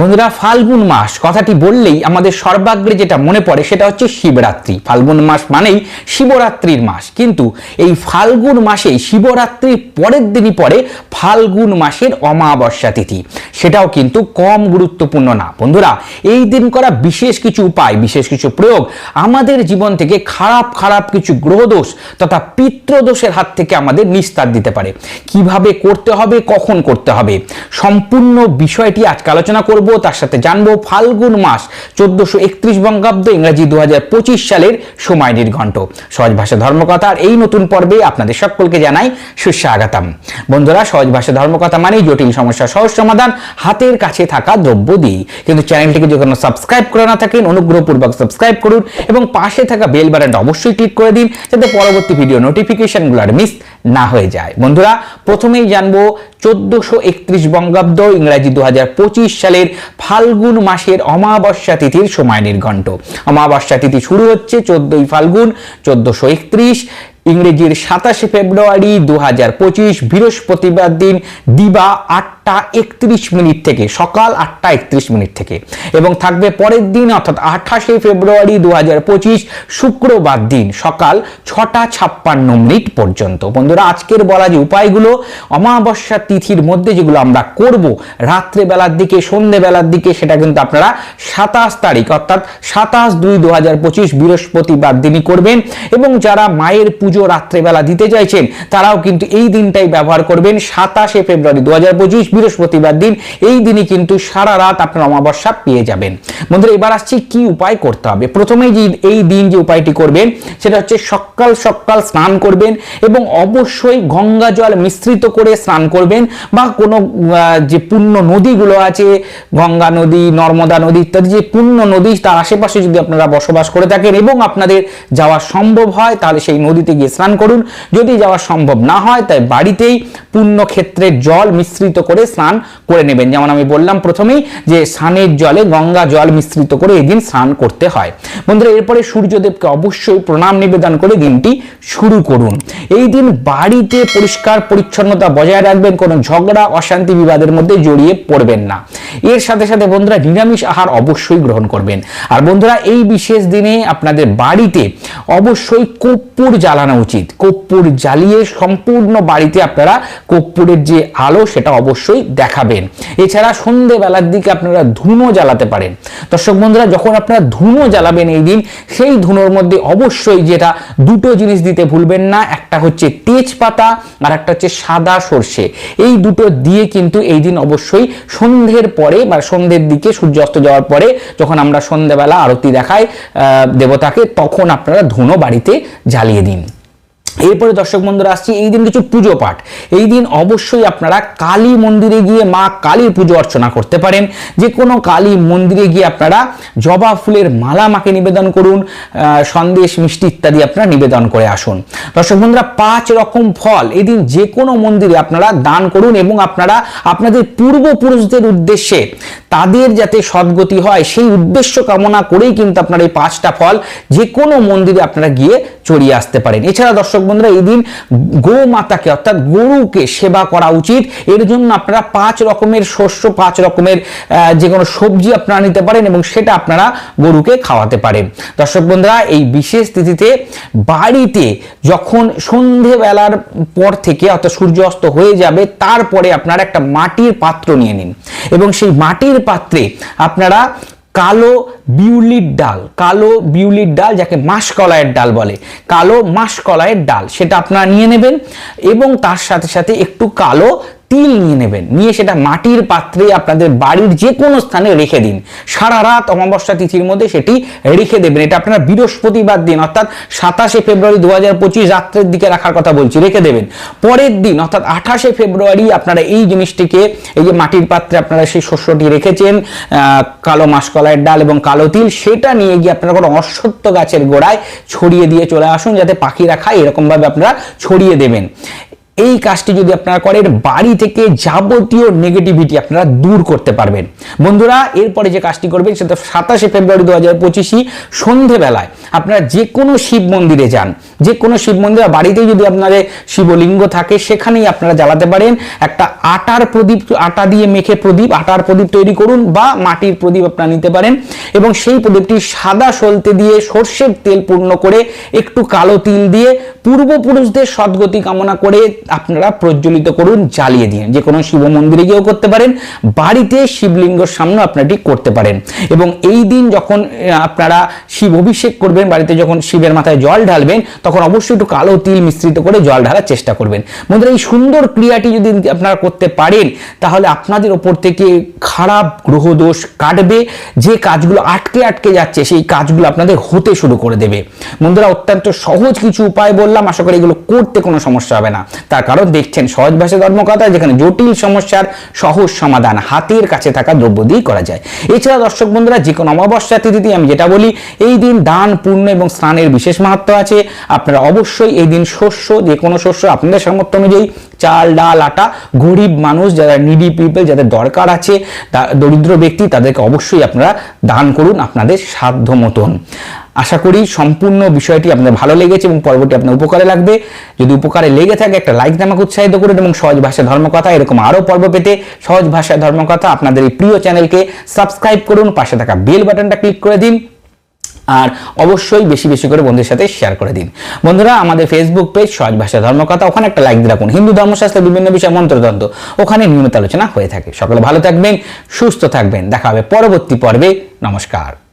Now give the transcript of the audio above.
বন্ধুরা, ফাল্গুন মাস, কথাটি বললেই আমাদের সর্বাগ্রে যেটা মনে পড়ে সেটা হচ্ছে শিবরাত্রি। ফাল্গুন মাস মানেই শিবরাত্রির মাস। কিন্তু এই ফাল্গুন মাসে শিবরাত্রির পরের দিনই পরে ফাল্গুন মাসের অমাবস্যা তিথি। সেটাও কিন্তু কম গুরুত্বপূর্ণ না। বন্ধুরা, এই দিন করা বিশেষ কিছু উপায়, বিশেষ কিছু প্রয়োগ আমাদের জীবন থেকে খারাপ খারাপ কিছু গ্রহদোষ তথা পিত্রদোষের হাত থেকে আমাদের নিস্তার দিতে পারে। কীভাবে করতে হবে, কখন করতে হবে, সম্পূর্ণ বিষয়টি আজকে আলোচনা করব। তার সাথে জানব ফাল্গুন মাস, চোদ্দশো একত্রিশ বঙ্গাব্দ ইংরাজি দু হাজার পঁচিশ সালের সময় নির্ঘণ্ট। সহজ ভাষা ধর্মকথার এই নতুন পর্বে আপনাদের সকলকে জানাই সুস্বাগতম। বন্ধুরা, সহজ ভাষা ধর্মকথা মানেই জটিল সমস্যা, সহজ সমাধান, হাতের কাছে থাকা দ্রব্য দিই। কিন্তু চ্যানেলটিকে যদি কোনো সাবস্ক্রাইব করে না থাকেন, অনুগ্রহপূর্বক সাবস্ক্রাইব করুন এবং পাশে থাকা বেল বাটনটা অবশ্যই ক্লিক করে দিন, যাতে পরবর্তী ভিডিও নোটিফিকেশনগুলো আর মিস না হয়ে যায়। বন্ধুরা, প্রথমেই জানব চোদ্দশো একত্রিশ বঙ্গাব্দ ইংরাজি দু হাজার পঁচিশ সালের ফাল্গুন মাসের অমাবস্যা তিথির সময় নির্ঘণ্ট। অমাবস্যা তিথি শুরু হচ্ছে চোদ্দই ফাল্গুন চোদ্দশো একত্রিশ, ইংরেজির সাতাশে ফেব্রুয়ারি দু হাজার পঁচিশ, বৃহস্পতিবার দিন দিবা আটটা একত্রিশ মিনিট থেকে, সকাল আটটা একত্রিশ মিনিট থেকে। এবং থাকবে পরের দিন, অর্থাৎ আঠাশে ফেব্রুয়ারি দু হাজার পঁচিশ, শুক্রবার দিন, সকাল ছটা ছাপ্পান্ন মিনিট পর্যন্ত। বন্ধুরা, আজকের বলা যে উপায়গুলো অমাবস্যা তিথির মধ্যে যেগুলো আমরা করব, রাত্রেবেলার দিকে, সন্ধেবেলার দিকে, সেটা কিন্তু আপনারা সাতাশ তারিখ, অর্থাৎ সাতাশ দুই দু হাজার পঁচিশ বৃহস্পতিবার দিনই করবেন। এবং যারা মায়ের পুজো রাত্রেবেলা দিতে চাইছেন, তারাও কিন্তু এই দিনটাই ব্যবহার করবেন, সাতাশে ফেব্রুয়ারি দু হাজার পঁচিশ বৃহস্পতিবার দিন, এই দিনই কিন্তু সারা রাত আপনার অমাবস্যা পেয়ে যাবেন। বন্ধুরা, এবার আসছি কি উপায় করতে হবে? প্রথমেই যে এই দিন যে উপায়টি করবেন, সেটা হচ্ছে সকাল সকাল স্নান করবেন এবং অবশ্যই গঙ্গা জল মিশ্রিত করে স্নান করবেন বা কোনো যে পূর্ণ নদীগুলো আছে, গঙ্গা নদী, নর্মদা নদী ইত্যাদি যে পূর্ণ নদী, তার আশেপাশে যদি আপনারা বসবাস করে থাকেন এবং আপনাদের যাওয়া সম্ভব হয়, তাহলে সেই নদীতে গিয়ে স্নান করুন। যদি যাওয়া সম্ভব না হয়, তাই বাড়িতেই পূর্ণ ক্ষেত্রে জল মিশ্রিত করে স্নান করে নেবেন। যেমন আমি বললাম প্রথমেই যে স্নানের জলে, গঙ্গা জল মিশ্রিত করে এদিন স্নান করতে হয়। বন্ধুরা, এরপরে সূর্যদেবকে অবশ্যই প্রণাম, নিবেদন করে দিনটি শুরু করুন। এই দিন বাড়িতে পরিষ্কার পরিচ্ছন্নতা বজায় রাখবেন, কোনো ঝগড়া, অশান্তি, বিবাদের মধ্যে জড়িয়ে পড়বেন না। এর সাথে সাথে বন্ধুরা, নিরামিষ আহার অবশ্যই গ্রহণ করবেন। আর বন্ধুরা, এই বিশেষ দিনে আপনাদের বাড়িতে অবশ্যই কর্পূর জ্বালানো উচিত। কর্পূর জ্বালিয়ে সম্পূর্ণ বাড়িতে আপনারা কর্পূরের যে আলো, সেটা অবশ্যই দেখাবেন। এছাড়া সন্ধেবেলার দিকে আপনারা ধুনো জ্বালাতে পারেন। দর্শক বন্ধুরা, যখন আপনারা ধুনো জ্বালাবেন এই দিন, সেই ধুনোর মধ্যে অবশ্যই যেটা দুটো জিনিস দিতে ভুলবেন না, একটা হচ্ছে তেজপাতা আর একটা হচ্ছে সাদা সর্ষে। এই দুটো দিয়ে কিন্তু এই দিন অবশ্যই সন্ধ্যের পরে বা সন্ধ্যের দিকে সূর্যাস্ত যাওয়ার পরে যখন আমরা সন্ধ্যেবেলা আরতি দেখাই দেবতাকে, তখন আপনারা ধুনো বাড়িতে জ্বালিয়ে দিন। এরপরে দর্শক বন্ধুরা আসছি, এই দিন কিছু পুজো পাঠ। এই দিন অবশ্যই আপনারা কালী মন্দিরে গিয়ে মা কালীর পুজো অর্চনা করতে পারেন। যে কোনো কালী মন্দিরে গিয়ে আপনারা জবা ফুলের মালা মাকে নিবেদন করুন সন্দেশ, মিষ্টি ইত্যাদি আপনারা নিবেদন করে আসুন। দর্শক বন্ধুরা, পাঁচ রকম ফল এদিন যে কোনো মন্দিরে আপনারা দান করুন এবং আপনারা আপনাদের পূর্বপুরুষদের উদ্দেশ্যে তাদের যাতে সদ্গতি হয়, সেই উদ্দেশ্য কামনা করেই কিন্তু আপনারা এই পাঁচটা ফল যে কোনো মন্দিরে আপনারা গিয়ে চড়িয়ে আসতে পারেন। এছাড়া দর্শক বন্ধুরা, এই দিন গো মাতাকে অর্থাৎ গরুকে সেবা করা উচিত। এর জন্য আপনারা পাঁচ রকমের শস্য, পাঁচ রকমের যে কোনো সবজি আপনারা নিতে পারেন এবং সেটা আপনারা গরুকে খাওয়াতে পারেন। দর্শক বন্ধুরা, এই বিশেষ তিথিতে বাড়িতে যখন সন্ধেবেলার পর থেকে, অর্থাৎ সূর্য অস্ত হয়ে যাবে, তারপরে আপনারা একটা মাটির পাত্র নিয়ে নিন। এবং সেই মাটির পাত্রে আপনারা কালো বিউলির ডাল, কালো বিউলির ডাল যাকে মাসকলাইয়ের ডাল বলে, কালো মাসকলাইয়ের ডাল, সেটা আপনারা নিয়ে নেবেন এবং তার সাথে সাথে একটু কালো তিল নিয়ে নেবেন। নিয়ে সেটা মাটির পাত্রে আপনাদের বাড়ির যে কোনো স্থানে রেখে দিন। সারা রাত অমাবস্যা তিথির মধ্যে সেটি রেখে দেবেন। এটা আপনারা বৃহস্পতিবার দিন, অর্থাৎ সাতাশে ফেব্রুয়ারি দু হাজার পঁচিশ রাত্রের দিকে রাখার কথা বলছি, রেখে দেবেন। পরের দিন, অর্থাৎ আঠাশে ফেব্রুয়ারি আপনারা এই জিনিসটিকে, এই যে মাটির পাত্রে আপনারা সেই শস্যটি রেখেছেন কালো মাসকলাইয়ের ডাল এবং কালো তিল, সেটা নিয়ে গিয়ে আপনারা কোনো অশ্বত্থ গাছের গোড়ায় ছড়িয়ে দিয়ে চলে আসুন, যাতে পাখিরা খায়, এরকমভাবে আপনারা ছড়িয়ে দেবেন। এই কাজটি যদি আপনারা করেন, বাড়ি থেকে যাবতীয় নেগেটিভিটি আপনারা দূর করতে পারবেন। বন্ধুরা, এরপরে যে কাজটি করবেন সেটা সাতাশে ফেব্রুয়ারি দু হাজার পঁচিশই সন্ধেবেলায় আপনারা যে কোনো শিব মন্দিরে যান। যে কোনো শিব মন্দির বাড়িতেই যদি আপনাদের শিবলিঙ্গ থাকে, সেখানেই আপনারা জ্বালাতে পারেন। একটা আটার প্রদীপ, আটা দিয়ে মেখে প্রদীপ, আটার প্রদীপ তৈরি করুন বা মাটির প্রদীপ আপনারা নিতে পারেন এবং সেই প্রদীপটি সাদা সলতে দিয়ে সর্ষের তেল পূর্ণ করে একটু কালো তিল দিয়ে পূর্বপুরুষদের সদ্গতি কামনা করে আপনারা প্রজ্বলিত করুন, জ্বালিয়ে দিন। যে কোনো শিব মন্দিরে গিয়েও করতে পারেন, বাড়িতে শিবলিঙ্গর সামনে আপনারা এটি করতে পারেন। এবং এই দিন যখন আপনারা শিব অভিষেক করবেন, বাড়িতে যখন শিবের মাথায় জল ঢালবেন, তখন অবশ্যই একটু কালো তিল মিশ্রিত করে জল ঢালার চেষ্টা করবেন। বন্ধুরা, এই সুন্দর ক্রিয়াটি যদি আপনারা করতে পারেন, তাহলে আপনাদের ওপর থেকে খারাপ গ্রহদোষ কাটবে। যে কাজগুলো আটকে আটকে যাচ্ছে, সেই কাজগুলো আপনাদের হতে শুরু করে দেবে। বন্ধুরা, অত্যন্ত সহজ কিছু উপায় বললাম। আশা করি এগুলো করতে কোনো সমস্যা হবে না। তার কারণ দেখছেন, সহজ ভাষা ধর্মকথা, যেখানে জটিল সমস্যার সহজ সমাধান হাতের কাছে থাকা দ্রব্য দিয়েই করা যায়। এছাড়া দর্শক বন্ধুরা, যে কোনো অমাবস্যা তিথিতে আমি যেটা বলি, এই দিন দান পূর্ণ এবং স্নানের বিশেষ মাহাত্ম আছে। আপনারা অবশ্যই এই দিন শস্য, যে কোনো শস্য আপনাদের সামর্থ্য অনুযায়ী, চাল, ডাল, আটা, গরিব মানুষ, যারা নিডি পিপল যাদের দরকার আছে দরিদ্র ব্যক্তি, তাদেরকে অবশ্যই আপনারা দান করুন আপনাদের সাধ্য মতন আশা করি সম্পূর্ণ বিষয়টি আপনাদের ভালো লেগেছে এবং পর্বটি আপনার উপকারে লাগবে। যদি উপকারে লেগে থাকে, একটা লাইক আমাকে উৎসাহিত করুন এবং সহজ ভাষা ধর্মকথা, এরকম আরও পর্ব পেতে সহজ ভাষা ধর্মকথা আপনাদের এই প্রিয় চ্যানেলকে সাবস্ক্রাইব করুন, পাশে থাকা বেল বাটনটা ক্লিক করে দিন আর অবশ্যই বেশি বেশি করে বন্ধুদের সাথে শেয়ার করে দিন। বন্ধুরা, আমাদের ফেসবুক পেজ সহজ ভাষা ধর্মকথা, ওখানে একটা লাইক দিয়ে রাখুন। হিন্দু ধর্মশাস্ত্রের বিভিন্ন বিষয় মন্ত্রতন্ত্র ওখানে নিয়মিত আলোচনা হয়ে থাকে। সকলে ভালো থাকবেন, সুস্থ থাকবেন। দেখা হবে পরবর্তী পর্বে। নমস্কার।